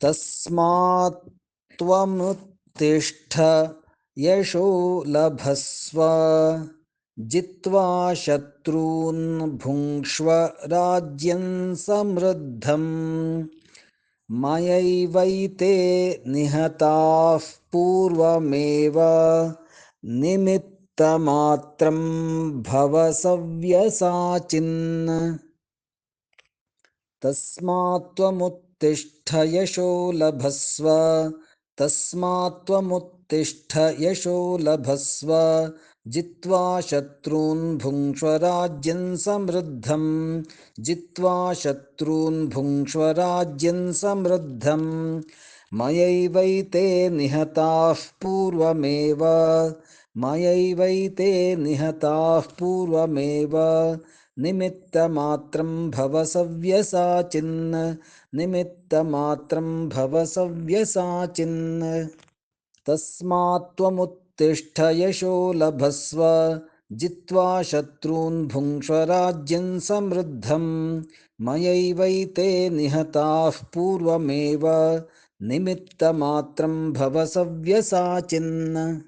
तस्मात् त्वमुत्तिष्ठ यशो लभस्व। जित्वा शत्रून् भुङ्क्ष्व राज्यं समृद्धम्। मयैवैते निहताः पूर्वमेव निमित्तमात्रं भव सव्यसाचिन्। तस्मात् त्वमुत्तिष्ठ यशो लभस्व। तस्मात् त्वमुत्तिष्ठ यशो लभस्व। जित्वा शत्रून् भुङ्क्ष्व राज्यं समृद्धम्। जित्वा शत्रून् भुङ्क्ष्व राज्यं समृद्धम् मयैवैते निहताः पूर्वमेव मयैवैते निहताः पूर्वमेव। निमित्तमात्रं भव सव्यसाचिन् निमित्तमात्रं भव सव्यसाचिन् तस्मात् त्वमुत्तिष्ठ यशो लभस्व। जित्वा शत्रून् भुङ्क्ष्व राज्यं समृद्धम् मयैवैते निहताः पूर्वमेव। निमित्तमात्रं भव सव्यसाचिन्